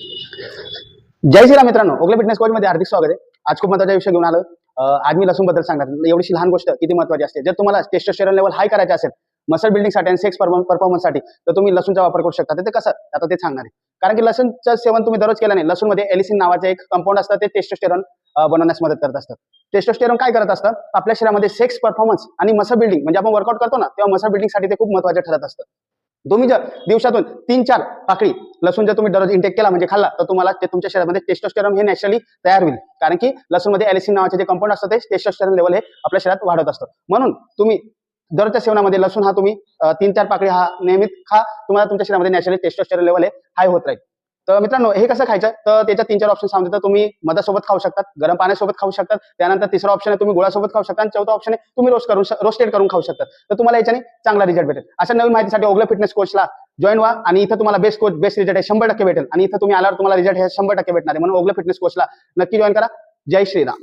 जय श्रीराम मित्रांनो Ogale fitness coach मध्ये हार्दिक स्वागत आहे. आज खूप महत्त्वाचा विषय घेऊन आलो आज मी लसूणबद्दल सांगणार. एवढीशी लहान गोष्ट किती महत्वाची असते. जर तुम्हाला टेस्टोस्टेरॉन लेवल हाय करायचे असेल मसल बिल्डिंगसाठी आणि सेक्स परफॉर्मन्ससाठी तर तुम्ही लसूणचा वापर करू शकता. ते कसं? आता ते सांगणार आहे. कारण की लसूणचं सेवन तुम्ही दररोज केलं नाही. लसूणमध्ये एलिसिन नावाचे एक कंपाऊंड असतं ते टेस्टोस्टेरॉन बनवण्यास मदत करत असतं. टेस्टोस्टेरॉन काय करत असतं? आपल्या शरीरामध्ये सेक्स परफॉर्मन्स आणि मसल बिल्डिंग म्हणजे आपण वर्कआउट करतो ना तेव्हा मसल बिल्डिंगसाठी ते खूप महत्वाचं ठरत असतं. तुम्ही जर दिवसातून तीन चार पाकळी लसूण जर तुम्ही दररोज इंटेक केला म्हणजे खाल्ला तर तुम्हाला ते तुमच्या शरीरामध्ये टेस्टोस्टेरॉन हे नॅचरली तयार होईल. कारण की लसूणमध्ये एलिसिन नावाचे जे कंपाऊंड असतं ते टेस्टोस्टेरॉन लेवल हे आपल्या शरीरात वाढत असतं. म्हणून तुम्ही दररोजच्या सेवनामध्ये लसूण हा तुम्ही तीन चार पाकळी हा नियमित खा. तुम्हाला तुमच्या शरीरामध्ये नॅचरली टेस्टोस्टेरॉन लेवल हे हाय होत राहील. तर मित्रांनो हे कसं खायचं? तर त्याच्यात तीन चार ऑप्शन सांगतो. तुम्ही मधासोबत खाऊ शकतात गरम पाण्यासोबत खाऊ शकतात. त्यानंतर तिसरा ऑप्शन आहे तुम्ही गुळासोबत खाऊ शकता. आणि चौथा ऑप्शन आहे तुम्ही रोस्ट करून रोस्टेड करून खाऊ शकता. तर तुम्हाला याच्याने चांगला रिझल्ट भेटेल. अशा नवीन माहितीसाठी ओगला फिटनेस कोचला जॉईन व्हा आणि इथं तुम्हाला बेस्ट कोच बेस्ट रिझल्ट आहे शंभर टक्के भेटेल. आणि इथं तुम्ही आल्यावर तुम्हाला रिझल्ट हे शंभर टक्के भेटणार आहे. म्हणून ओगला फिटनेस कोचला नक्की जॉईन करा. जय श्रीराम.